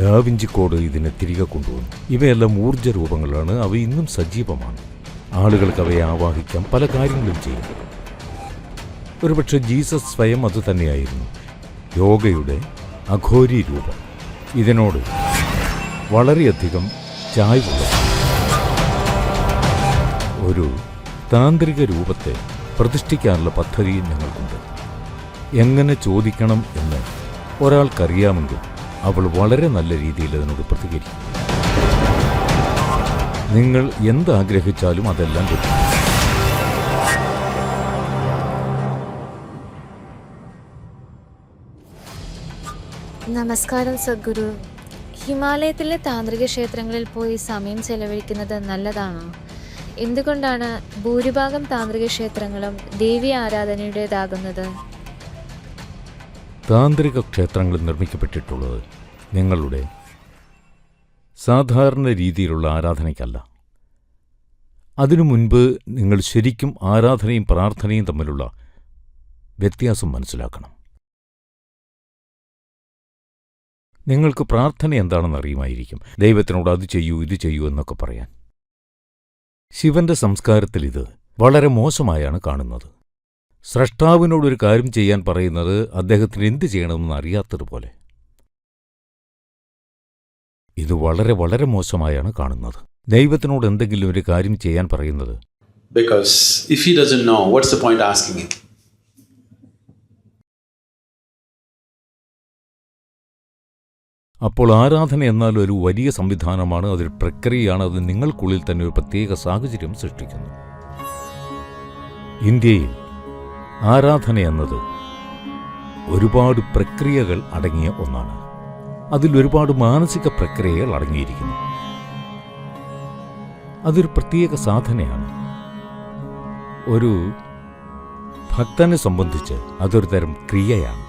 ഡാവിഞ്ചിക്കോട് ഇതിനെ തിരികെ കൊണ്ടുവന്നു. ഇവയെല്ലാം ഊർജ രൂപങ്ങളാണ് അവ ഇന്നും സജീവമാണ്. ആളുകൾക്ക് അവയെ ആവാഹിക്കാം പല കാര്യങ്ങളും ചെയ്യും. ഒരുപക്ഷെ ജീസസ് സ്വയം അത് തന്നെയായിരുന്നു. യോഗയുടെ അഘോരി രൂപം. ഇതിനോട് വളരെയധികം ചായ്വുള്ള ഒരു താന്ത്രിക രൂപത്തെ പ്രതിഷ്ഠിക്കാനുള്ള പദ്ധതിയും ഞങ്ങൾക്കുണ്ട്. എങ്ങനെ ചോദിക്കണം എന്ന് ഒരാൾക്കറിയാമെങ്കിൽ അവൾ വളരെ നല്ല രീതിയിൽ അതിനോട് പ്രതികരിക്കും നിങ്ങൾ എന്താഗ്രഹിച്ചാലും അതെല്ലാം കിട്ടും നമസ്കാരം സദ്ഗുരു. ഹിമാലയത്തിലെ താന്ത്രിക ക്ഷേത്രങ്ങളിൽ പോയി സമയം ചെലവഴിക്കുന്നത് നല്ലതാണോ? എന്തുകൊണ്ടാണ് ഭൂരിഭാഗം താന്ത്രിക ക്ഷേത്രങ്ങളും ദേവി ആരാധനയുടേതാകുന്നത്? താന്ത്രിക ക്ഷേത്രങ്ങൾ നിർമ്മിക്കപ്പെട്ടിട്ടുള്ളത് നിങ്ങളുടെ സാധാരണ രീതിയിലുള്ള ആരാധനയ്ക്കല്ല. അതിനു മുൻപ് നിങ്ങൾ ശരിക്കും ആരാധനയും പ്രാർത്ഥനയും തമ്മിലുള്ള വ്യത്യാസം മനസ്സിലാക്കണം. നിങ്ങൾക്ക് പ്രാർത്ഥന എന്താണെന്ന് അറിയുമായിരിക്കും. ദൈവത്തിനോട് അത് ചെയ്യൂ ഇത് ചെയ്യൂ എന്നൊക്കെ പറയാൻ. ശിവന്റെ സംസ്കാരത്തിൽ ഇത് വളരെ മോശമായാണ് കാണുന്നത്. സ്രഷ്ടാവിനോടൊരു കാര്യം ചെയ്യാൻ പറയുന്നത് അദ്ദേഹത്തിന് എന്തു ചെയ്യണമെന്ന് അറിയാത്തതുപോലെ. ഇത് വളരെ വളരെ മോശമായാണ് കാണുന്നത്. ദൈവത്തിനോട് എന്തെങ്കിലും ഒരു കാര്യം ചെയ്യാൻ പറയുന്നത്. Because if he doesn't know, what's the point asking him? അപ്പോൾ ആരാധന എന്നാൽ ഒരു വലിയ സംവിധാനമാണ് അതൊരു പ്രക്രിയയാണ് അത് നിങ്ങൾക്കുള്ളിൽ തന്നെ ഒരു പ്രത്യേക സാഹചര്യം സൃഷ്ടിക്കുന്നു. ഇന്ത്യയിൽ ആരാധന എന്നത് ഒരുപാട് പ്രക്രിയകൾ അടങ്ങിയ ഒന്നാണ്. അതിൽ ഒരുപാട് മാനസിക പ്രക്രിയകൾ അടങ്ങിയിരിക്കുന്നു. അതൊരു പ്രത്യേക സാധനയാണ്. ഒരു ഭക്തനെ സംബന്ധിച്ച് അതൊരു തരം ക്രിയയാണ്.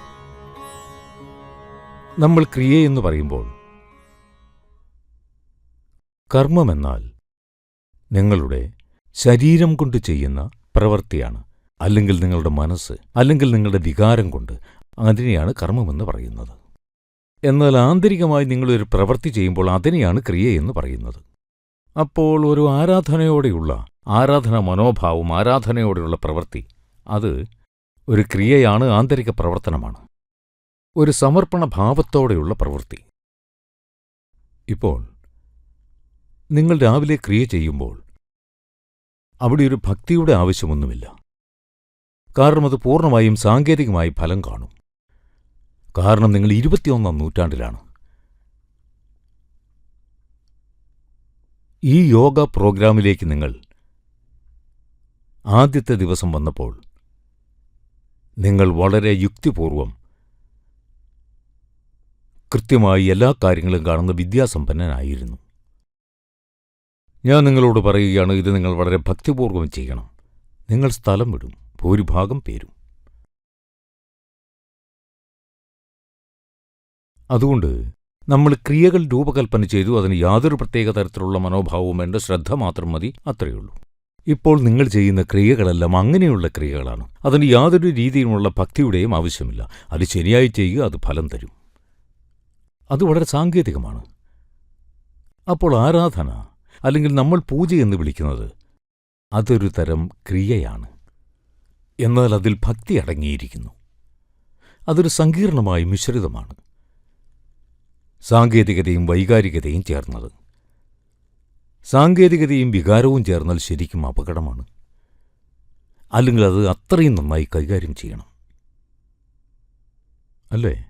നമ്മൾ ക്രിയ എന്ന് പറയുമ്പോൾ കർമ്മമെന്നാൽ നിങ്ങളുടെ ശരീരം കൊണ്ട് ചെയ്യുന്ന പ്രവൃത്തിയാണ്. അല്ലെങ്കിൽ നിങ്ങളുടെ മനസ്സ് അല്ലെങ്കിൽ നിങ്ങളുടെ വികാരം കൊണ്ട് അതിനെയാണ് കർമ്മമെന്ന് പറയുന്നത്. എന്നാൽ ആന്തരികമായി നിങ്ങളൊരു പ്രവൃത്തി ചെയ്യുമ്പോൾ അതിനെയാണ് ക്രിയയെന്ന് പറയുന്നത്. അപ്പോൾ ഒരു ആരാധനയോടെയുള്ള ആരാധന മനോഭാവം ആരാധനയോടെയുള്ള പ്രവൃത്തി അത് ഒരു ക്രിയയാണ് ആന്തരിക പ്രവർത്തനമാണ്. ഒരു സമർപ്പണ ഭാവത്തോടെയുള്ള പ്രവൃത്തി. ഇപ്പോൾ നിങ്ങൾ രാവിലെ ക്രിയ ചെയ്യുമ്പോൾ അവിടെ ഒരു ഭക്തിയുടെ ആവശ്യമൊന്നുമില്ല. കാരണം അത് പൂർണമായും സാങ്കേതികമായി ഫലം കാണും. കാരണം നിങ്ങൾ ഇരുപത്തിയൊന്നാം നൂറ്റാണ്ടിലാണ്. ഈ യോഗ പ്രോഗ്രാമിലേക്ക് നിങ്ങൾ ആദ്യത്തെ ദിവസം വന്നപ്പോൾ നിങ്ങൾ വളരെ യുക്തിപൂർവം കൃത്യമായി എല്ലാ കാര്യങ്ങളും കാണുന്ന വിദ്യാസമ്പന്നനായിരുന്നു. ഞാൻ നിങ്ങളോട് പറയുകയാണ് ഇത് നിങ്ങൾ വളരെ ഭക്തിപൂർവം ചെയ്യണം. നിങ്ങൾ സ്ഥലം വിടും. ഭൂരിഭാഗം പേരും. അതുകൊണ്ട് നമ്മൾ ക്രിയകൾ രൂപകൽപ്പന ചെയ്തു അതിന് യാതൊരു പ്രത്യേക തരത്തിലുള്ള മനോഭാവവും വേണ്ട ശ്രദ്ധ മാത്രം മതി അത്രയുള്ളൂ. ഇപ്പോൾ നിങ്ങൾ ചെയ്യുന്ന ക്രിയകളെല്ലാം അങ്ങനെയുള്ള ക്രിയകളാണ്. അതിന് യാതൊരു രീതിയിലുമുള്ള ഭക്തിയുടെയും ആവശ്യമില്ല. അത് ശരിയായി ചെയ്യുക അത് ഫലം തരും. അത് വളരെ സാങ്കേതികമാണ്. അപ്പോൾ ആരാധന അല്ലെങ്കിൽ നമ്മൾ പൂജ എന്ന് വിളിക്കുന്നത് അതൊരു തരം ക്രിയയാണ്. എന്നാൽ അതിൽ ഭക്തി അടങ്ങിയിരിക്കുന്നു. അതൊരു സങ്കീർണമായ മിശ്രിതമാണ്. സാങ്കേതികതയും വൈകാരികതയും ചേർന്നത്. സാങ്കേതികതയും വികാരവും ചേർന്നാൽ ശരിക്കും അപകടമാണ്. അല്ലെങ്കിൽ അത് അത്രയും നന്നായി കൈകാര്യം ചെയ്യണം. അല്ലേ?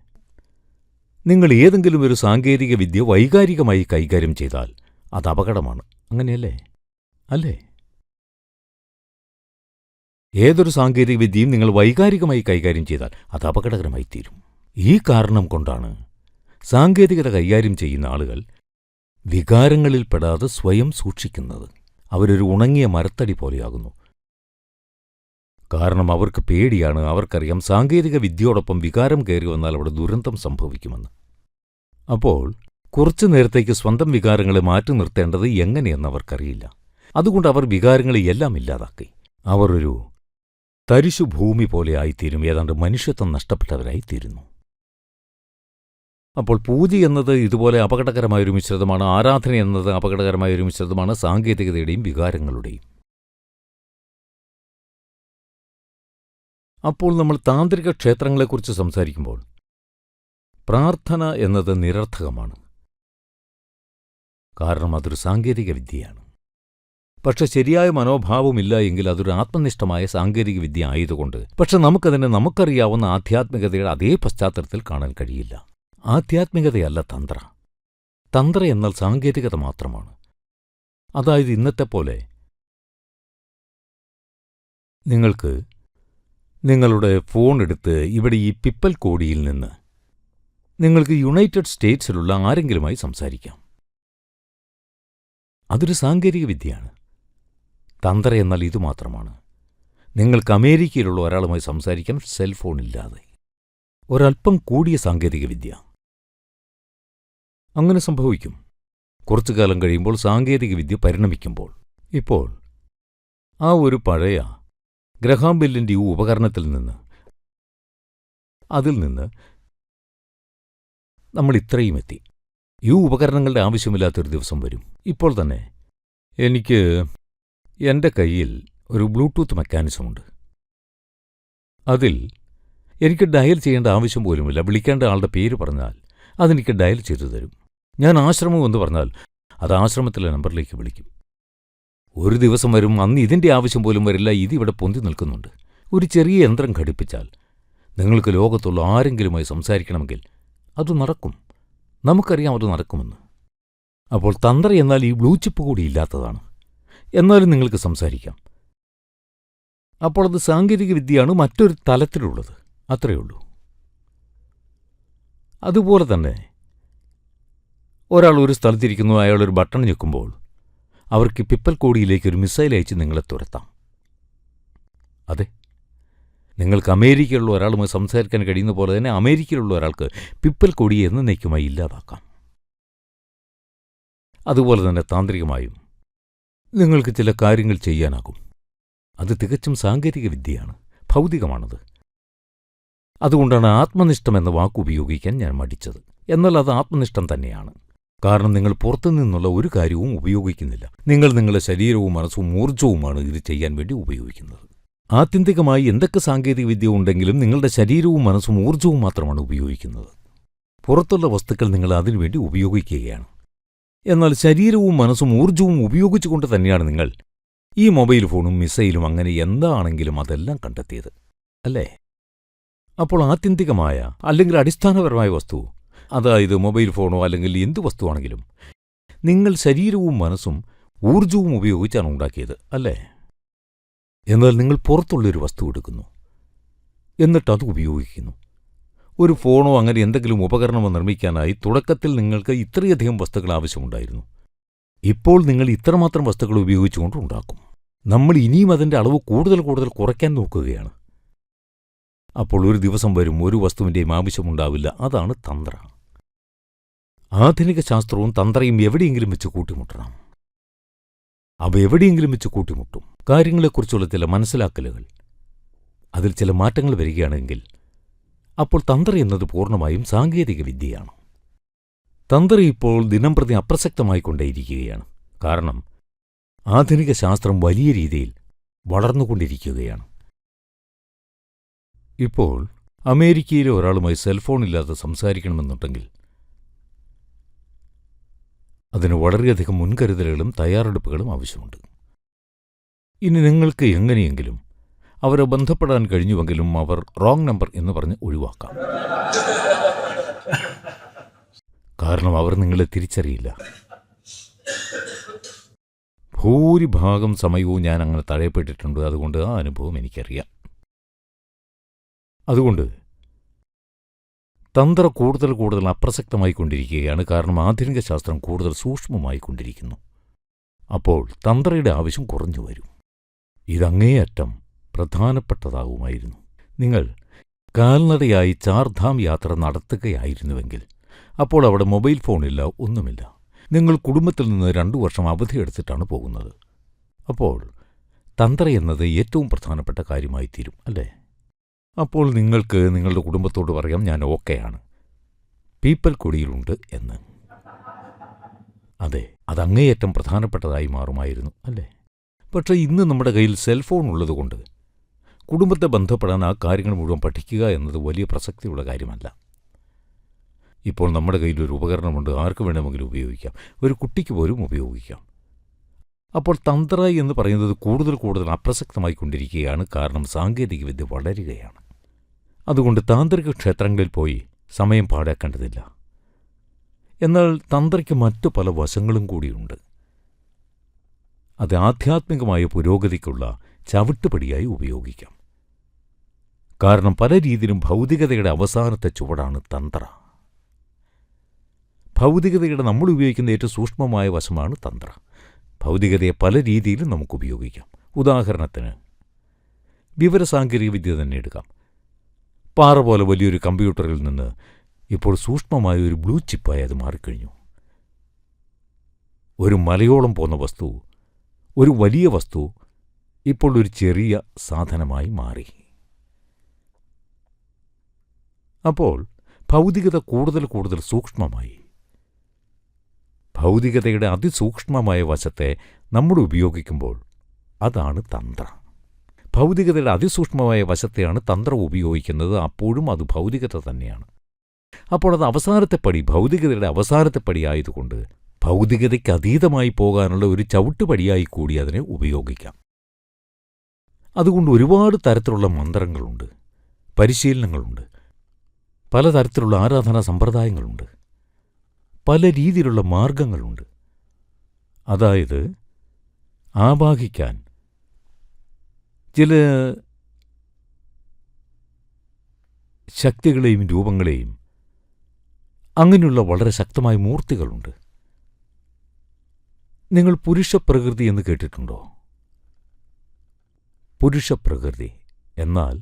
നിങ്ങൾ ഏതെങ്കിലും ഒരു സാങ്കേതിക വിദ്യ വൈകാരികമായി കൈകാര്യം ചെയ്താൽ അത് അപകടമാണ്. അങ്ങനെയല്ലേ? അല്ലേ? ഏതൊരു സാങ്കേതിക വിദ്യയും നിങ്ങൾ വൈകാരികമായി കൈകാര്യം ചെയ്താൽ അത് അപകടകരമായി തീരും. ഈ കാരണം കൊണ്ടാണ് സാങ്കേതികത കൈകാര്യം ചെയ്യുന്ന ആളുകൾ വികാരങ്ങളിൽ പെടാതെ സ്വയം സൂക്ഷിക്കുന്നത്. അവരൊരു ഉണങ്ങിയ മരത്തടി പോലെയാകുന്നു. കാരണം അവർക്ക് പേടിയാണ് അവർക്കറിയാം സാങ്കേതിക വിദ്യയോടൊപ്പം വികാരം കയറി വന്നാൽ അവിടെ ദുരന്തം സംഭവിക്കുമെന്ന്. അപ്പോൾ കുറച്ചു നേരത്തേക്ക് സ്വന്തം വികാരങ്ങളെ മാറ്റി നിർത്തേണ്ടത് എങ്ങനെയെന്ന് അവർക്കറിയില്ല. അതുകൊണ്ട് അവർ വികാരങ്ങളെ എല്ലാം ഇല്ലാതാക്കി. അവർ ഒരു തരിശുഭൂമി പോലെ ആയിത്തീരും. ഏതാണ്ട് മനുഷ്യത്വം നഷ്ടപ്പെട്ടവരായിത്തീരുന്നു. അപ്പോൾ പൂജ എന്നത് ഇതുപോലെ അപകടകരമായൊരു മിശ്രിതമാണ്. ആരാധന എന്നത് അപകടകരമായൊരു മിശ്രിതമാണ്. സാങ്കേതികതയുടെയും വികാരങ്ങളുടെയും. അപ്പോൾ നമ്മൾ താന്ത്രിക ക്ഷേത്രങ്ങളെക്കുറിച്ച് സംസാരിക്കുമ്പോൾ പ്രാർത്ഥന എന്നത് നിരർത്ഥകമാണ്. കാരണം അതൊരു സാങ്കേതിക വിദ്യയാണ് പക്ഷെ ശരിയായ മനോഭാവമില്ല എങ്കിൽ അതൊരു ആത്മനിഷ്ഠമായ സാങ്കേതിക വിദ്യ ആയതുകൊണ്ട്. പക്ഷെ നമുക്കതിനെ നമുക്കറിയാവുന്ന ആധ്യാത്മികതയുടെ അതേ പശ്ചാത്തലത്തിൽ കാണാൻ കഴിയില്ല. ആധ്യാത്മികതയല്ല തന്ത്ര. തന്ത്ര എന്നാൽ സാങ്കേതികത മാത്രമാണ്. അതായത് ഇന്നത്തെ പോലെ. നിങ്ങൾക്ക് നിങ്ങളുടെ ഫോൺ എടുത്ത് ഇവിടെ ഈ പിപ്പൽ കോടിയിൽ നിന്ന് നിങ്ങൾക്ക് യുണൈറ്റഡ് സ്റ്റേറ്റ്സിലുള്ള ആരെങ്കിലുമായി സംസാരിക്കാം. അതൊരു സാങ്കേതിക വിദ്യയാണ്. തന്ത്ര എന്നാൽ ഇതുമാത്രമാണ് നിങ്ങൾക്ക് അമേരിക്കയിലുള്ള ഒരാളുമായി സംസാരിക്കാൻ സെൽഫോൺ ഇല്ലാതെ. ഒരല്പം കൂടിയ സാങ്കേതികവിദ്യ. അങ്ങനെ സംഭവിക്കും. കുറച്ചു കാലം കഴിയുമ്പോൾ സാങ്കേതികവിദ്യ പരിണമിക്കുമ്പോൾ. ഇപ്പോൾ ആ ഒരു പഴയ ഗ്രഹാം ബെല്ലിന്റെ ഈ ഉപകരണത്തിൽ നിന്ന് അതിൽ നിന്ന് നമ്മൾ ഇത്രയും എത്തി. ഈ ഉപകരണങ്ങളുടെ ആവശ്യമില്ലാത്തൊരു ദിവസം വരും. ഇപ്പോൾ തന്നെ എനിക്ക് എന്റെ കയ്യിൽ ഒരു ബ്ലൂടൂത്ത് മെക്കാനിസം ഉണ്ട്. അതിൽ എനിക്ക് ഡയൽ ചെയ്യേണ്ട ആവശ്യം പോലുമില്ല. വിളിക്കേണ്ട ആളുടെ പേര് പറഞ്ഞാൽ അതെനിക്ക് ഡയൽ ചെയ്തു തരും. ഞാൻ ആശ്രമം എന്ന് പറഞ്ഞാൽ അത് ആശ്രമത്തിലെ നമ്പറിലേക്ക് വിളിക്കും. ഒരു ദിവസം വരും അന്ന് ഇതിന്റെ ആവശ്യം പോലും വരില്ല. ഇതിവിടെ പൊന്തി നിൽക്കുന്നുണ്ട്. ഒരു ചെറിയ യന്ത്രം ഘടിപ്പിച്ചാൽ നിങ്ങൾക്ക് ലോകത്തുള്ള ആരെങ്കിലുമായി സംസാരിക്കണമെങ്കിൽ അത് നടക്കും. നമുക്കറിയാം അത് നടക്കുമെന്ന്. അപ്പോൾ തന്ത്ര എന്നാൽ ഈ ബ്ലൂ ചിപ്പ് കൂടി ഇല്ലാത്തതാണ്. എന്നാലും നിങ്ങൾക്ക് സംസാരിക്കാം. അപ്പോൾ അത് സാങ്കേതികവിദ്യയാണ് മറ്റൊരു തലത്തിലുള്ളത്. അത്രയേ ഉള്ളൂ. അതുപോലെ തന്നെ ഒരാൾ ഒരു സ്ഥലത്തിരിക്കുന്നു അയാൾ ഒരു ബട്ടൺ ഞെക്കുമ്പോൾ അവർക്ക് പിപ്പൽ കോടിയിലേക്ക് ഒരു മിസൈൽ അയച്ച് നിങ്ങളെ തുരത്താം. അതെ നിങ്ങൾക്ക് അമേരിക്കയിലുള്ള ഒരാളുമായി സംസാരിക്കാൻ കഴിയുന്ന പോലെ തന്നെ അമേരിക്കയിലുള്ള ഒരാൾക്ക് പിപ്പൽ കൊടിയെ എന്നേക്കുമായി ഇല്ലാതാക്കാം. അതുപോലെ തന്നെ താന്ത്രികമായും നിങ്ങൾക്ക് ചില കാര്യങ്ങൾ ചെയ്യാനാകും. അത് തികച്ചും സാങ്കേതിക വിദ്യയാണ്. ഭൗതികമാണത്. അതുകൊണ്ടാണ് ആത്മനിഷ്ഠം എന്ന വാക്ക് ഉപയോഗിക്കാൻ ഞാൻ മടിച്ചത്. എന്നാൽ അത് ആത്മനിഷ്ഠം തന്നെയാണ്. കാരണം നിങ്ങൾ പുറത്തുനിന്നുള്ള ഒരു കാര്യവും ഉപയോഗിക്കുന്നില്ല. നിങ്ങൾ നിങ്ങളുടെ ശരീരവും മനസ്സും ഊർജവുമാണ് ഇത് ചെയ്യാൻ വേണ്ടി ഉപയോഗിക്കുന്നത്. ആത്യന്തികമായി എന്തൊക്കെ സാങ്കേതിക വിദ്യ ഉണ്ടെങ്കിലും നിങ്ങളുടെ ശരീരവും മനസ്സും ഊർജവും മാത്രമാണ് ഉപയോഗിക്കുന്നത്. പുറത്തുള്ള വസ്തുക്കൾ നിങ്ങൾ അതിനുവേണ്ടി ഉപയോഗിക്കുകയാണ്. എന്നാൽ ശരീരവും മനസ്സും ഊർജവും ഉപയോഗിച്ചുകൊണ്ട് തന്നെയാണ് നിങ്ങൾ ഈ മൊബൈൽ ഫോണും മിസൈലും അങ്ങനെ എന്താണെങ്കിലും അതെല്ലാം കണ്ടെത്തിയത് അല്ലേ? അപ്പോൾ ആത്യന്തികമായ അല്ലെങ്കിൽ അടിസ്ഥാനപരമായ വസ്തു അതായത് മൊബൈൽ ഫോണോ അല്ലെങ്കിൽ എന്തു വസ്തുവാണെങ്കിലും നിങ്ങൾ ശരീരവും മനസ്സും ഊർജവും ഉപയോഗിച്ചാണ് ഉണ്ടാക്കിയത് അല്ലേ? എന്നാൽ നിങ്ങൾ പുറത്തുള്ളൊരു വസ്തു എടുക്കുന്നു എന്നിട്ട് അത് ഉപയോഗിക്കുന്നു. ഒരു ഫോണോ അങ്ങനെ എന്തെങ്കിലും ഉപകരണമോ നിർമ്മിക്കാനായി തുടക്കത്തിൽ നിങ്ങൾക്ക് ഇത്രയധികം വസ്തുക്കൾ ആവശ്യമുണ്ടായിരുന്നു. ഇപ്പോൾ നിങ്ങൾ ഇത്രമാത്രം വസ്തുക്കൾ ഉപയോഗിച്ചുകൊണ്ട് ഉണ്ടാക്കും. നമ്മൾ ഇനിയും അതിന്റെ അളവ് കൂടുതൽ കൂടുതൽ കുറയ്ക്കാൻ നോക്കുകയാണ്. അപ്പോൾ ഒരു ദിവസം വരും ഒരു വസ്തുവിന്റെയും ആവശ്യമുണ്ടാവില്ല അതാണ് തന്ത്ര. ആധുനിക ശാസ്ത്രവും തന്ത്രയും എവിടെയെങ്കിലും വെച്ച് കൂട്ടിമുട്ടണം. അവ എവിടെയെങ്കിലും വെച്ച് കൂട്ടിമുട്ടും. കാര്യങ്ങളെക്കുറിച്ചുള്ള ചില മനസ്സിലാക്കലുകൾ. അതിൽ ചില മാറ്റങ്ങൾ വരികയാണെങ്കിൽ അപ്പോൾ തന്ത്രി എന്നത് പൂർണമായും സാങ്കേതികവിദ്യയാണ്. തന്ത്രി ഇപ്പോൾ ദിനംപ്രതി അപ്രസക്തമായിക്കൊണ്ടേയിരിക്കുകയാണ്. കാരണം ആധുനിക ശാസ്ത്രം വലിയ രീതിയിൽ വളർന്നുകൊണ്ടിരിക്കുകയാണ്. ഇപ്പോൾ അമേരിക്കയിലെ ഒരാളുമായി സെൽഫോണില്ലാതെ സംസാരിക്കണമെന്നുണ്ടെങ്കിൽ അതിന് വളരെയധികം മുൻകരുതലുകളും തയ്യാറെടുപ്പുകളും ആവശ്യമുണ്ട്. ഇനി നിങ്ങൾക്ക് എങ്ങനെയെങ്കിലും അവരെ ബന്ധപ്പെടാൻ കഴിഞ്ഞുവെങ്കിലും അവർ റോങ് നമ്പർ എന്ന് പറഞ്ഞ് ഒഴിവാക്കാം. കാരണം അവർ നിങ്ങളെ തിരിച്ചറിയില്ല. ഭൂരിഭാഗം സമയവും ഞാൻ അങ്ങനെ തഴയപ്പെട്ടിട്ടുണ്ട് അതുകൊണ്ട് ആ അനുഭവം എനിക്കറിയാം. അതുകൊണ്ട് തന്ത്ര കൂടുതൽ കൂടുതൽ അപ്രസക്തമായിക്കൊണ്ടിരിക്കുകയാണ് കാരണം ആധുനിക ശാസ്ത്രം കൂടുതൽ സൂക്ഷ്മമായിക്കൊണ്ടിരിക്കുന്നു അപ്പോൾ തന്ത്രയുടെ ആവശ്യം കുറഞ്ഞു വരും. ഇതങ്ങേയറ്റം പ്രധാനപ്പെട്ടതാവുമായിരുന്നു. നിങ്ങൾ കാൽനടയായി ചാർധാം യാത്ര നടത്തുകയായിരുന്നുവെങ്കിൽ അപ്പോൾ അവിടെ മൊബൈൽ ഫോണില്ല ഒന്നുമില്ല. നിങ്ങൾ കുടുംബത്തിൽ നിന്ന് രണ്ടു വർഷം അവധിയെടുത്തിട്ടാണ് പോകുന്നത്. അപ്പോൾ തന്ത്ര എന്നത് ഏറ്റവും പ്രധാനപ്പെട്ട കാര്യമായി തീരും അല്ലേ? അപ്പോൾ നിങ്ങൾക്ക് നിങ്ങളുടെ കുടുംബത്തോട് പറയാം ഞാൻ ഓക്കെയാണ്. പീപ്പൽ കൊടിയിലുണ്ട് എന്ന്. അതെ അതങ്ങേയറ്റം പ്രധാനപ്പെട്ടതായി മാറുമായിരുന്നു അല്ലേ? പക്ഷേ ഇന്ന് നമ്മുടെ കയ്യിൽ സെൽഫോൺ ഉള്ളതുകൊണ്ട് കുടുംബത്തെ ബന്ധപ്പെടാൻ ആ കാര്യങ്ങൾ മുഴുവൻ പഠിക്കുക എന്നത് വലിയ പ്രസക്തിയുള്ള കാര്യമല്ല. ഇപ്പോൾ നമ്മുടെ കയ്യിൽ ഒരു ഉപകരണമുണ്ട് ആർക്ക് വേണമെങ്കിലും ഉപയോഗിക്കാം. ഒരു കുട്ടിക്ക് പോലും ഉപയോഗിക്കാം. അപ്പോൾ തന്ത്ര എന്ന് പറയുന്നത് കൂടുതൽ കൂടുതൽ അപ്രസക്തമായി കൊണ്ടിരിക്കുകയാണ് കാരണം സാങ്കേതികവിദ്യ വളരുകയാണ്. അതുകൊണ്ട് താന്ത്രിക ക്ഷേത്രങ്ങളിൽ പോയി സമയം പാഴാക്കേണ്ടതില്ല. എന്നാൽ തന്ത്രയ്ക്ക് മറ്റു പല വശങ്ങളും കൂടിയുണ്ട്. അത് ആധ്യാത്മികമായ പുരോഗതിക്കുള്ള ചവിട്ടുപടിയായി ഉപയോഗിക്കാം. കാരണം പല രീതിയിലും ഭൗതികതയുടെ അവസാനത്തെ ചുവടാണ് തന്ത്ര. ഭൗതികതയുടെ നമ്മൾ ഉപയോഗിക്കുന്ന ഏറ്റവും സൂക്ഷ്മമായ വശമാണ് തന്ത്ര. ഭൗതികതയെ പല രീതിയിലും നമുക്ക് ഉപയോഗിക്കാം. ഉദാഹരണത്തിന് വിവരസാങ്കേതികവിദ്യ തന്നെ എടുക്കാം. പാറ പോലെ വലിയൊരു കമ്പ്യൂട്ടറിൽ നിന്ന് ഇപ്പോൾ സൂക്ഷ്മമായ ഒരു ബ്ലൂ ചിപ്പായി അത് മാറിക്കഴിഞ്ഞു. ഒരു മലയോളം പോന്ന വസ്തു ഒരു വലിയ വസ്തു ഇപ്പോൾ ഒരു ചെറിയ സാധനമായി മാറി. അപ്പോൾ ഭൗതികത കൂടുതൽ കൂടുതൽ സൂക്ഷ്മമായി. ഭൗതികതയുടെ അതിസൂക്ഷ്മമായ വശത്തെ നമ്മൾ ഉപയോഗിക്കുമ്പോൾ അതാണ് തന്ത്ര. ഭൗതികതയുടെ അതിസൂക്ഷ്മമായ വശത്തെയാണ് തന്ത്രം ഉപയോഗിക്കുന്നത്. അപ്പോഴും അത് ഭൗതികത തന്നെയാണ്. അപ്പോൾ അത് അവസാനത്തെ പടി ഭൗതികതയുടെ അവസാനത്തെ പടി ആയതുകൊണ്ട് ഭൗതികതയ്ക്ക് അതീതമായി പോകാനുള്ള ഒരു ചവിട്ടുപടിയായി കൂടി അതിനെ ഉപയോഗിക്കാം. അതുകൊണ്ട് ഒരുപാട് തരത്തിലുള്ള മന്ത്രങ്ങളുണ്ട് പരിശീലനങ്ങളുണ്ട് പലതരത്തിലുള്ള ആരാധനാ സമ്പ്രദായങ്ങളുണ്ട് പല രീതിയിലുള്ള മാർഗങ്ങളുണ്ട് അതായത് ആവാഹിക്കാൻ. ചില ശക്തികളെയും രൂപങ്ങളെയും അങ്ങനെയുള്ള വളരെ ശക്തമായ മൂർത്തികളുണ്ട്. നിങ്ങൾ പുരുഷപ്രകൃതി എന്ന് കേട്ടിട്ടുണ്ടോ? പുരുഷപ്രകൃതി എന്നാൽ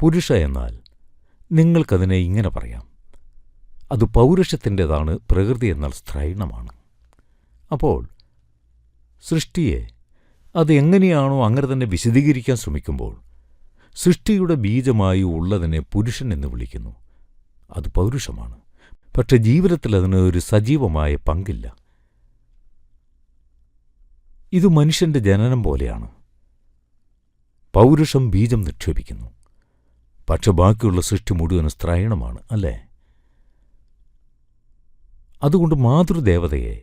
പുരുഷ എന്നാൽ നിങ്ങൾക്കതിനെ ഇങ്ങനെ പറയാം. അത് പൗരുഷത്തിന്റെതാണ് പ്രകൃതി എന്നാൽ സ്ത്രൈണമാണ്. അപ്പോൾ സൃഷ്ടിയെ അത് എങ്ങനെയാണോ അങ്ങനെ തന്നെ വിശദീകരിക്കാൻ ശ്രമിക്കുമ്പോൾ സൃഷ്ടിയുടെ ബീജമായി ഉള്ളതിനെ പുരുഷൻ എന്ന് വിളിക്കുന്നു. അത് പൗരുഷമാണ്. പക്ഷെ ജീവിതത്തിൽ അതിന് ഒരു സജീവമായ പങ്കില്ല. ഇത് മനുഷ്യന്റെ ജനനം പോലെയാണ്. പൗരുഷം ബീജം നിക്ഷേപിക്കുന്നു. പക്ഷെ ബാക്കിയുള്ള സൃഷ്ടി മുഴുവൻ സ്ത്രൈണമാണ് അല്ലേ? അതുകൊണ്ട് മാതൃദേവതയെ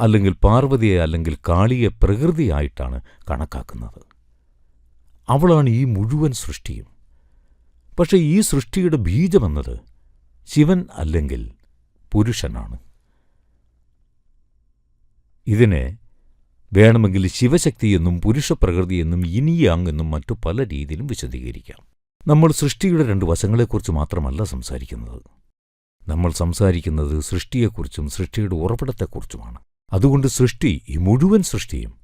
അല്ലെങ്കിൽ പാർവതിയെ അല്ലെങ്കിൽ കാളിയെ പ്രകൃതിയായിട്ടാണ് കണക്കാക്കുന്നത്. അവളാണ് ഈ മുഴുവൻ സൃഷ്ടിയും. പക്ഷേ ഈ സൃഷ്ടിയുടെ ബീജമെന്നത് ശിവൻ അല്ലെങ്കിൽ പുരുഷനാണ്. ഇതിനെ വേണമെങ്കിൽ ശിവശക്തിയെന്നും പുരുഷപ്രകൃതിയെന്നും ഇനിയാങ് എന്നും മറ്റു പല രീതിയിലും വിശദീകരിക്കാം. നമ്മൾ സൃഷ്ടിയുടെ രണ്ട് വശങ്ങളെക്കുറിച്ച് മാത്രമല്ല സംസാരിക്കുന്നത്. നമ്മൾ സംസാരിക്കുന്നത് സൃഷ്ടിയെക്കുറിച്ചും സൃഷ്ടിയുടെ ഉറവിടത്തെക്കുറിച്ചുമാണ്. അതുകൊണ്ട് സൃഷ്ടി ഈ മുഴുവൻ സൃഷ്ടിയും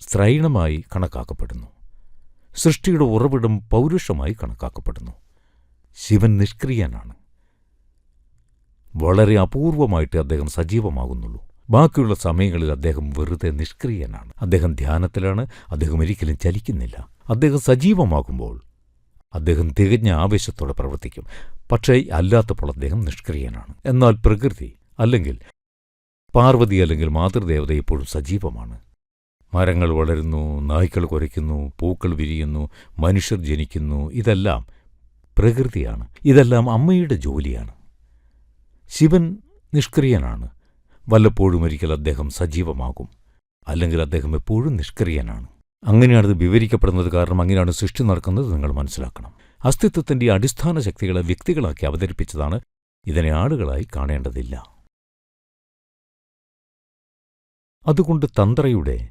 സ്ത്രൈണമായി കണക്കാക്കപ്പെടുന്നു. സൃഷ്ടിയുടെ ഉറവിടം പൗരുഷമായി കണക്കാക്കപ്പെടുന്നു. ശിവൻ നിഷ്ക്രിയനാണ്. വളരെ അപൂർവമായിട്ട് അദ്ദേഹം സജീവമാകുന്നുള്ളൂ. ബാക്കിയുള്ള സമയങ്ങളിൽ അദ്ദേഹം വെറുതെ നിഷ്ക്രിയനാണ്. അദ്ദേഹം ധ്യാനത്തിലാണ്. അദ്ദേഹം ഒരിക്കലും ചലിക്കുന്നില്ല. അദ്ദേഹം സജീവമാകുമ്പോൾ അദ്ദേഹം തികഞ്ഞ ആവേശത്തോടെ പ്രവർത്തിക്കും. പക്ഷേ അല്ലാത്തപ്പോൾ അദ്ദേഹം നിഷ്ക്രിയനാണ്. എന്നാൽ പ്രകൃതി അല്ലെങ്കിൽ പാർവതി അല്ലെങ്കിൽ മാതൃദേവത എപ്പോഴും സജീവമാണ്. മരങ്ങൾ വളരുന്നു നായ്ക്കൾ കുരയ്ക്കുന്നു പൂക്കൾ വിരിയുന്നു മനുഷ്യർ ജനിക്കുന്നു. ഇതെല്ലാം പ്രകൃതിയാണ്. ഇതെല്ലാം അമ്മയുടെ ജോലിയാണ്. ശിവൻ നിഷ്ക്രിയനാണ്. വല്ലപ്പോഴും ഒരിക്കൽ അദ്ദേഹം സജീവമാകും. അല്ലെങ്കിൽ അദ്ദേഹം എപ്പോഴും നിഷ്ക്രിയനാണ്. അങ്ങനെയാണത് വിവരിക്കപ്പെടുന്നത്. കാരണം അങ്ങനെയാണ് സൃഷ്ടി നടക്കുന്നത്. നിങ്ങൾ മനസ്സിലാക്കണം. അസ്തിത്വത്തിന്റെ അടിസ്ഥാന ശക്തികളെ വ്യക്തികളാക്കി അവതരിപ്പിച്ചതാണ്. ഇതിനെ ആളുകളായി കാണേണ്ടതില്ല. അതുകൊണ്ട് തന്ത്രയുടെ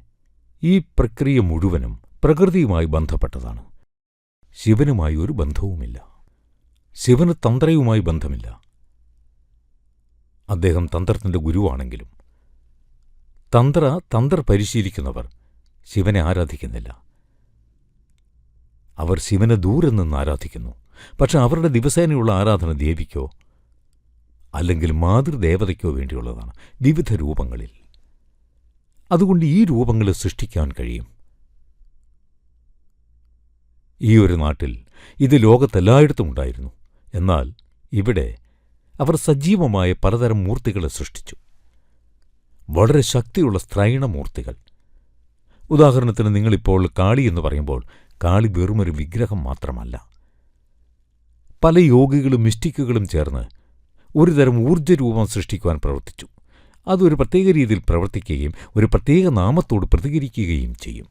ഈ പ്രക്രിയ മുഴുവനും പ്രകൃതിയുമായി ബന്ധപ്പെട്ടതാണ്. ശിവനുമായി ഒരു ബന്ധവുമില്ല. ശിവന് തന്ത്രയുമായി ബന്ധമില്ല. അദ്ദേഹം തന്ത്രത്തിന്റെ ഗുരുവാണെങ്കിലും. തന്ത്ര തന്ത്ര പരിശീലിക്കുന്നവർ ശിവനെ ആരാധിക്കുന്നില്ല. അവർ ശിവനെ ദൂരെ നിന്ന് ആരാധിക്കുന്നു. പക്ഷെ അവരുടെ ദിവസേനയുള്ള ആരാധന ദേവിക്കോ അല്ലെങ്കിൽ മാതൃദേവതയ്ക്കോ വേണ്ടിയുള്ളതാണ് വിവിധ രൂപങ്ങളിൽ. അതുകൊണ്ട് ഈ രൂപങ്ങളെ സൃഷ്ടിക്കാൻ കഴിയും. ഈ ഒരു നാട്ടിൽ ഇത് ലോകത്തെല്ലായിടത്തും ഉണ്ടായിരുന്നു. എന്നാൽ ഇവിടെ അവർ സജീവമായ പലതരം മൂർത്തികളെ സൃഷ്ടിച്ചു. വളരെ ശക്തിയുള്ള സ്ത്രൈണമൂർത്തികൾ. ഉദാഹരണത്തിന് നിങ്ങളിപ്പോൾ കാളി എന്ന് പറയുമ്പോൾ കാളി വെറുമൊരു വിഗ്രഹം മാത്രമല്ല. പല യോഗികളും മിസ്റ്റിക്കുകളും ചേർന്ന് ഒരുതരം ഊർജരൂപം സൃഷ്ടിക്കുവാൻ പ്രവർത്തിച്ചു. അതൊരു പ്രത്യേക രീതിയിൽ പ്രവർത്തിക്കുകയും ഒരു പ്രത്യേക നാമത്തോട് പ്രതികരിക്കുകയും ചെയ്യും.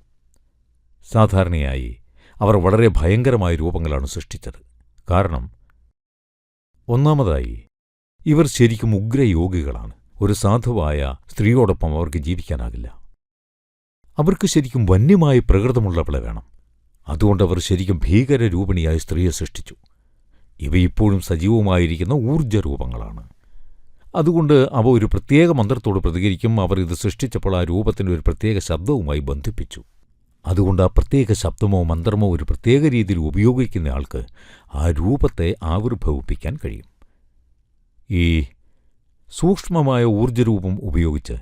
സാധാരണയായി അവർ വളരെ ഭയങ്കരമായ രൂപങ്ങളാണ് സൃഷ്ടിച്ചത്. കാരണം ഒന്നാമതായി ഇവർ ശരിക്കും ഉഗ്രയോഗികളാണ്. ഒരു സാധുവായ സ്ത്രീയോടൊപ്പം അവർക്ക് ജീവിക്കാനാകില്ല. അവർക്ക് ശരിക്കും വന്യമായ പ്രകൃതമുള്ളവളെ വേണം. അതുകൊണ്ട് അവർ ശരിക്കും ഭീകരരൂപിണിയായ സ്ത്രീയെ സൃഷ്ടിച്ചു. ഇവയിപ്പോഴും സജീവമായിരിക്കുന്ന ഊർജരൂപങ്ങളാണ്. അതുകൊണ്ട് അവ ഒരു പ്രത്യേക മന്ത്രത്തോട് പ്രതികരിക്കും. അവർ ഇത് സൃഷ്ടിച്ചപ്പോൾ ആ രൂപത്തിന്റെ ഒരു പ്രത്യേക ശബ്ദവുമായി ബന്ധിപ്പിച്ചു. അതുകൊണ്ട് ആ പ്രത്യേക ശബ്ദമോ മന്ത്രമോ ഒരു പ്രത്യേക രീതിയിൽ ഉപയോഗിക്കുന്നയാൾക്ക് ആ രൂപത്തെ ആവിർഭവിപ്പിക്കാൻ കഴിയും. ഈ സൂക്ഷ്മമായ ഊർജരൂപം ഉപയോഗിച്ച്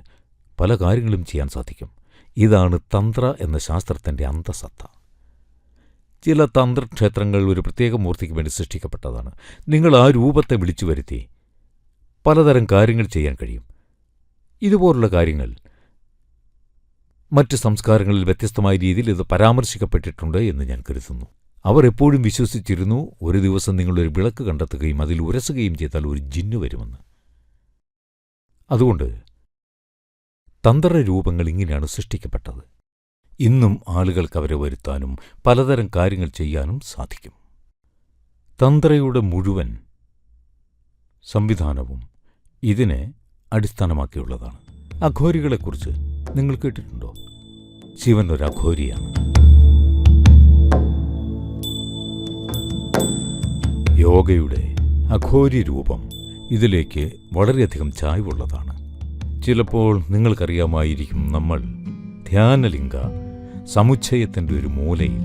പല കാര്യങ്ങളും ചെയ്യാൻ സാധിക്കും. ഇതാണ് തന്ത്ര എന്ന ശാസ്ത്രത്തിന്റെ അന്തസത്ത. ചില തന്ത്രക്ഷേത്രങ്ങൾ ഒരു പ്രത്യേക മൂർത്തിക്ക് വേണ്ടി സൃഷ്ടിക്കപ്പെട്ടതാണ്. നിങ്ങൾ ആ രൂപത്തെ വിളിച്ചു വരുത്തി പലതരം കാര്യങ്ങൾ ചെയ്യാൻ കഴിയും. ഇതുപോലുള്ള കാര്യങ്ങൾ മറ്റ് സംസ്കാരങ്ങളിൽ വ്യത്യസ്തമായ രീതിയിൽ ഇത് പരാമർശിക്കപ്പെട്ടിട്ടുണ്ട് എന്ന് ഞാൻ കരുതുന്നു. അവർ എപ്പോഴും വിശ്വസിച്ചിരുന്നു ഒരു ദിവസം നിങ്ങളൊരു വിളക്ക് കണ്ടെത്തുകയും അതിൽ ഉരസുകയും ചെയ്താൽ ഒരു ജിന്നു വരുമെന്ന്. അതുകൊണ്ട് തന്ത്രരൂപങ്ങൾ ഇങ്ങനെയാണ് സൃഷ്ടിക്കപ്പെട്ടത്. ഇന്നും ആളുകൾക്ക് അവരെ വരുത്താനും പലതരം കാര്യങ്ങൾ ചെയ്യാനും സാധിക്കും. തന്ത്രയുടെ മുഴുവൻ സംവിധാനവും ഇതിനെ അടിസ്ഥാനമാക്കിയുള്ളതാണ്. അഘോരികളെക്കുറിച്ച് നിങ്ങൾ കേട്ടിട്ടുണ്ടോ? ശിവൻ ഒരു അഘോരിയാണ്. യോഗയുടെ അഘോരി രൂപം ഇതിലേക്ക് വളരെയധികം ചായ്വുള്ളതാണ്. ചിലപ്പോൾ നിങ്ങൾക്കറിയാമായിരിക്കും നമ്മൾ ധ്യാനലിംഗ സമുച്ചയത്തിന്റെ ഒരു മൂലയിൽ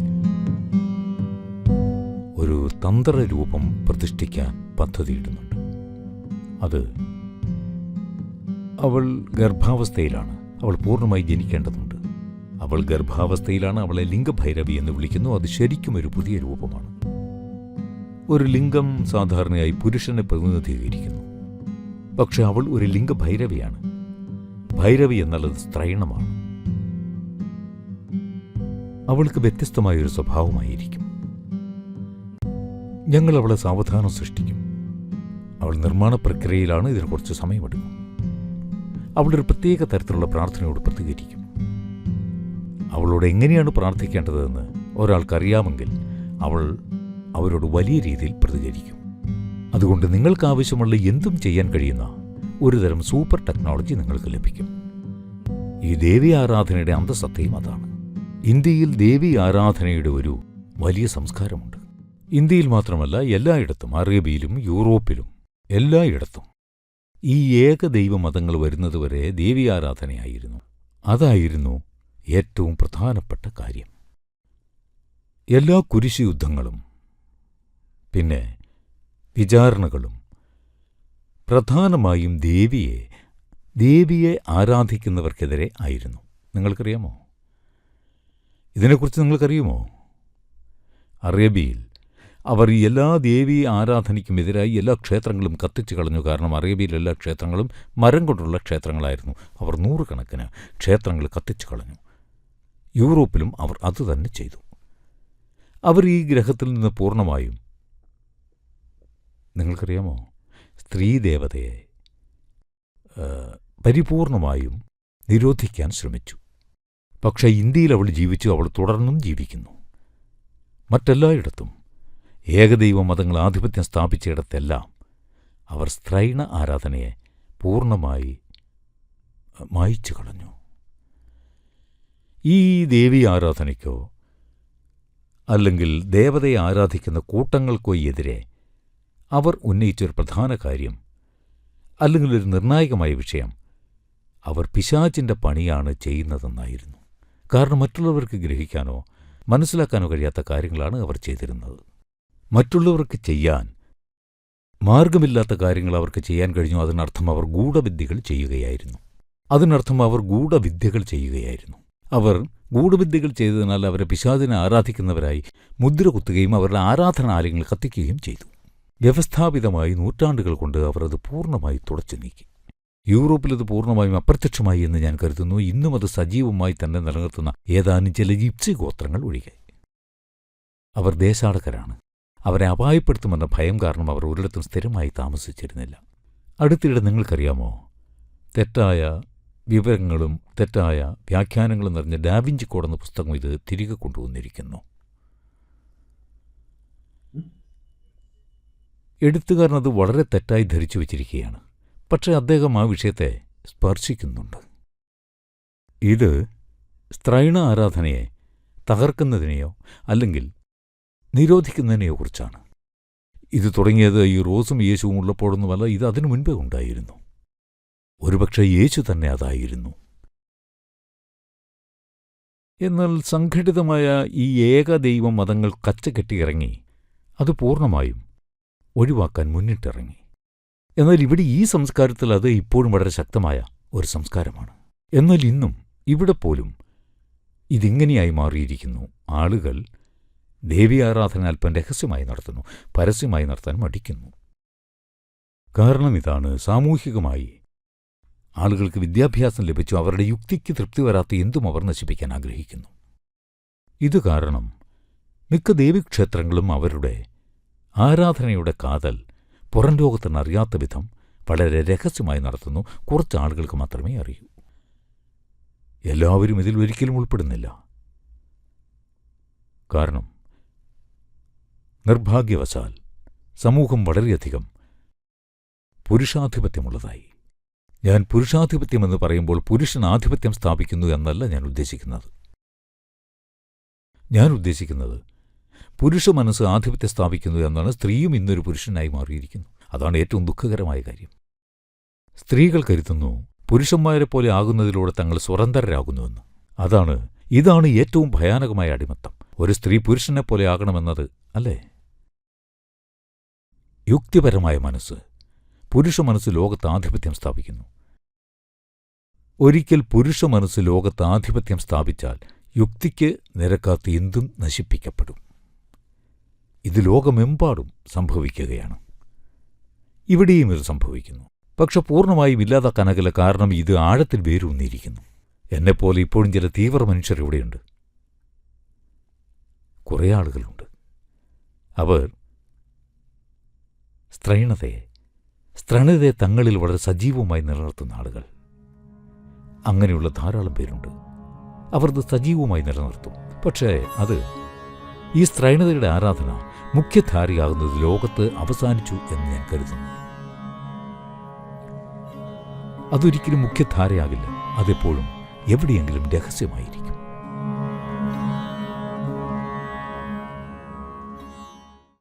ഒരു തന്ത്രരൂപം പ്രതിഷ്ഠിക്കാൻ പദ്ധതിയിടുന്നുണ്ട്. അത് അവൾ ഗർഭാവസ്ഥയിലാണ്. അവൾ പൂർണമായി ജനിക്കേണ്ടതുണ്ട്. അവൾ ഗർഭാവസ്ഥയിലാണ് അവളെ ലിംഗഭൈരവി എന്ന് വിളിക്കുന്നു. അത് ശരിക്കും ഒരു പുതിയ രൂപമാണ്. ഒരു ലിംഗം സാധാരണയായി പുരുഷനെ പ്രതിനിധീകരിക്കുന്നു. പക്ഷെ അവൾ ഒരു ലിംഗ ലിംഗഭൈരവിയാണ്. ഭൈരവി എന്നുള്ളത് സ്ത്രൈണമാണ്. അവൾക്ക് വ്യത്യസ്തമായ ഒരു സ്വഭാവമായിരിക്കും. ഞങ്ങൾ അവളെ സാവധാനം സൃഷ്ടിക്കും. അവൾ നിർമ്മാണ പ്രക്രിയയിലാണ് ഇതിന് കുറച്ച് സമയമെടുക്കും. അവളൊരു പ്രത്യേക തരത്തിലുള്ള പ്രാർത്ഥനയോട് പ്രതികരിക്കും. അവളോട് എങ്ങനെയാണ് പ്രാർത്ഥിക്കേണ്ടതെന്ന് ഒരാൾക്കറിയാമെങ്കിൽ അവൾ അവരോട് വലിയ രീതിയിൽ പ്രതികരിക്കും. അതുകൊണ്ട് നിങ്ങൾക്ക് ആവശ്യമുള്ള എന്തും ചെയ്യാൻ കഴിയുന്ന ഒരുതരം സൂപ്പർ ടെക്നോളജി നിങ്ങൾക്ക് ലഭിക്കും. ഈ ദേവി ആരാധനയുടെ അന്തസത്തയും അതാണ്. ഇന്ത്യയിൽ ദേവി ആരാധനയുടെ ഒരു വലിയ സംസ്കാരമുണ്ട്. ഇന്ത്യയിൽ മാത്രമല്ല എല്ലായിടത്തും അറേബ്യയിലും യൂറോപ്പിലും എല്ലായിടത്തും ഈ ഏകദൈവ മതങ്ങൾ വരുന്നതുവരെ ദേവി ആരാധനയായിരുന്നു. അതായിരുന്നു ഏറ്റവും പ്രധാനപ്പെട്ട കാര്യം. എല്ലാ കുരിശ് യുദ്ധങ്ങളും പിന്നെ വിചാരണകളും. പ്രധാനമായും ദേവിയെ ദേവിയെ ആരാധിക്കുന്നവർക്കെതിരെ ആയിരുന്നു. നിങ്ങൾക്കറിയാമോ? ഇതിനെക്കുറിച്ച് നിങ്ങൾക്കറിയുമോ? അറേബ്യയിൽ അവർ എല്ലാ ദേവി ആരാധനയ്ക്കും എതിരായി എല്ലാ ക്ഷേത്രങ്ങളും കത്തിച്ചു കളഞ്ഞു. കാരണം അറേബ്യയിലെ എല്ലാ ക്ഷേത്രങ്ങളും മരം കൊണ്ടുള്ള ക്ഷേത്രങ്ങളായിരുന്നു. അവർ നൂറുകണക്കിന് ക്ഷേത്രങ്ങൾ കത്തിച്ചു കളഞ്ഞു. യൂറോപ്പിലും അവർ അതുതന്നെ ചെയ്തു. അവർ ഈ ഗ്രഹത്തിൽ നിന്ന് പൂർണമായും നിങ്ങൾക്കറിയാമോ? സ്ത്രീദേവതയെ ദേവതയെ പരിപൂർണമായും നിരോധിക്കാൻ ശ്രമിച്ചു. പക്ഷെ ഇന്ത്യയിൽ അവൾ ജീവിച്ചു അവൾ തുടർന്നും ജീവിക്കുന്നു. മറ്റെല്ലായിടത്തും ഏകദൈവ മതങ്ങൾ ആധിപത്യം സ്ഥാപിച്ചയിടത്തെല്ലാം അവർ സ്ത്രൈണ ആരാധനയെ പൂർണമായി മായ്ച്ചു കളഞ്ഞു. ഈ ദേവി ആരാധനയ്ക്കോ അല്ലെങ്കിൽ ദേവതയെ ആരാധിക്കുന്ന കൂട്ടങ്ങൾക്കോ എതിരെ അവർ ഉന്നയിച്ചൊരു പ്രധാന കാര്യം അല്ലെങ്കിൽ ഒരു നിർണായകമായ വിഷയം അവർ പിശാചിന്റെ പണിയാണ് ചെയ്യുന്നതെന്നായിരുന്നു. കാരണം മറ്റുള്ളവർക്ക് ഗ്രഹിക്കാനോ മനസ്സിലാക്കാനോ കഴിയാത്ത കാര്യങ്ങളാണ് അവർ ചെയ്തിരുന്നത്. മറ്റുള്ളവർക്ക് ചെയ്യാൻ മാർഗമില്ലാത്ത കാര്യങ്ങൾ അവർക്ക് ചെയ്യാൻ കഴിഞ്ഞു അതിനർത്ഥം അവർ ഗൂഢവിദ്യകൾ ചെയ്യുകയായിരുന്നു. അതിനർത്ഥം അവർ ഗൂഢവിദ്യകൾ ചെയ്യുകയായിരുന്നു. അവർ ഗൂഢവിദ്യകൾ ചെയ്തതിനാൽ അവരെ പിശാചിനെ ആരാധിക്കുന്നവരായി മുദ്ര കുത്തുകയും അവരുടെ ആരാധനാലയങ്ങൾ കത്തിക്കുകയും ചെയ്തു. വ്യവസ്ഥാപിതമായി നൂറ്റാണ്ടുകൾ കൊണ്ട് അവർ അത് പൂർണമായി തുടച്ചു നീക്കി. യൂറോപ്പിൽ അത് പൂർണമായും അപ്രത്യക്ഷമായി എന്ന് ഞാൻ കരുതുന്നു. ഇന്നും അത് സജീവമായി തന്നെ നിലനിർത്തുന്ന ഏതാനും ചില ജിപ്സി ഗോത്രങ്ങൾ ഒഴികെ. അവർ ദേശാടകരാണ്. അവരെ അപായപ്പെടുത്തുമെന്ന ഭയം കാരണം അവർ ഒരിടത്തും സ്ഥിരമായി താമസിച്ചിരുന്നില്ല. അടുത്തിടെ നിങ്ങൾക്കറിയാമോ? തെറ്റായ വിവരങ്ങളും തെറ്റായ വ്യാഖ്യാനങ്ങളും നിറഞ്ഞ ഡാവിഞ്ചി കോഡ് എന്ന പുസ്തകം ഇത് തിരികെ കൊണ്ടുവന്നിരിക്കുന്നു. എഴുത്തുകാരൻ വളരെ തെറ്റായി ധരിച്ചു വച്ചിരിക്കുകയാണ്. പക്ഷേ അദ്ദേഹം ആ വിഷയത്തെ സ്പർശിക്കുന്നുണ്ട്. ഇത് സ്ത്രൈണ ആരാധനയെ തകർക്കുന്നതിനെയോ അല്ലെങ്കിൽ നിരോധിക്കുന്നതിനെയോ കുറിച്ചാണ്. ഇത് തുടങ്ങിയത് ഈ റോസും യേശുവും ഉള്ളപ്പോഴൊന്നുമല്ല ഇത് അതിനു മുൻപേ ഉണ്ടായിരുന്നു. ഒരുപക്ഷെ യേശു തന്നെ അതായിരുന്നു. എന്നാൽ സംഘടിതമായ ഈ ഏകദൈവ മതങ്ങൾ കച്ചകെട്ടിയിറങ്ങി അത് പൂർണമായും ഒഴിവാക്കാൻ മുന്നിട്ടിറങ്ങി. എന്നാൽ ഇവിടെ ഈ സംസ്കാരത്തിൽ അത് ഇപ്പോഴും വളരെ ശക്തമായ ഒരു സംസ്കാരമാണ്. എന്നാൽ ഇന്നും ഇവിടെ പോലും ഇതിങ്ങനെയായി മാറിയിരിക്കുന്നു. ആളുകൾ ദേവി ആരാധന അല്പം രഹസ്യമായി നടത്തുന്നു പരസ്യമായി നടത്താൻ മടിക്കുന്നു. കാരണം ഇതാണ് സാമൂഹികമായി ആളുകൾക്ക് വിദ്യാഭ്യാസം ലഭിച്ചു അവരുടെ യുക്തിക്ക് തൃപ്തി വരാത്ത എന്തും അവർ നശിപ്പിക്കാൻ ആഗ്രഹിക്കുന്നു. ഇത് കാരണം മിക്ക ദേവീക്ഷേത്രങ്ങളും അവരുടെ ആരാധനയുടെ കാതൽ പുറം ലോകത്തിനറിയാത്ത വിധം വളരെ രഹസ്യമായി നടത്തുന്നു. കുറച്ച് ആളുകൾക്ക് മാത്രമേ അറിയൂ. എല്ലാവരും ഇതിൽ ഒരിക്കലും ഉൾപ്പെടുന്നില്ല. കാരണം നിർഭാഗ്യവശാൽ സമൂഹം വളരെയധികം പുരുഷാധിപത്യമുള്ളതായി. ഞാൻ പുരുഷാധിപത്യമെന്ന് പറയുമ്പോൾ പുരുഷൻ ആധിപത്യം സ്ഥാപിക്കുന്നു എന്നല്ല ഞാൻ ഉദ്ദേശിക്കുന്നത്. ഞാൻ ഉദ്ദേശിക്കുന്നത് പുരുഷ മനസ്സ് ആധിപത്യം സ്ഥാപിക്കുന്നു എന്നാണ് സ്ത്രീയും ഇന്നൊരു പുരുഷനായി മാറിയിരിക്കുന്നു. അതാണ് ഏറ്റവും ദുഃഖകരമായ കാര്യം. സ്ത്രീകൾ കരുതുന്നു പുരുഷന്മാരെ പോലെ ആകുന്നതിലൂടെ തങ്ങൾ സ്വതന്ത്രരാകുന്നുവെന്ന്. അതാണ് ഇതാണ് ഏറ്റവും ഭയാനകമായ അടിമത്തം. ഒരു സ്ത്രീ പുരുഷനെ പോലെ ആകണമെന്നത് അല്ലേ? യുക്തിപരമായ മനസ്സ്. പുരുഷ മനസ്സ് ലോകത്ത് ആധിപത്യം സ്ഥാപിക്കുന്നു. ഒരിക്കൽ പുരുഷ മനസ്സ് ലോകത്ത് ആധിപത്യം സ്ഥാപിച്ചാൽ യുക്തിക്ക് നിരക്കാത്ത എന്തും നശിപ്പിക്കപ്പെടും. ഇത് ലോകമെമ്പാടും സംഭവിക്കുകയാണ്. ഇവിടെയും ഇത് സംഭവിക്കുന്നു. പക്ഷെ പൂർണമായും ഇല്ലാതാക്കാനാകില്ല കാരണം ഇത് ആഴത്തിൽ വേരൂന്നിയിരിക്കുന്നു. എന്നെപ്പോലെ ഇപ്പോഴും ചില തീവ്ര മനുഷ്യർ ഇവിടെയുണ്ട്. കുറേ ആളുകളുണ്ട്. അവർ സ്ത്രൈണതയെ സ്ത്രൈണതയെ തങ്ങളിൽ വളരെ സജീവമായി നിലനിർത്തുന്ന ആളുകൾ. അങ്ങനെയുള്ള ധാരാളം പേരുണ്ട്. അവർ സജീവമായി നിലനിർത്തും. പക്ഷേ അത് ഈ സ്ത്രൈണതയുടെ ആരാധന മുഖ്യധാരയാകുന്നത് ലോകത്ത് അവസാനിച്ചു എന്ന് ഞാൻ കരുതുന്നു. അതൊരിക്കലും മുഖ്യധാരയാകില്ല. അതെപ്പോഴും എവിടെയെങ്കിലും രഹസ്യമായിരിക്കും.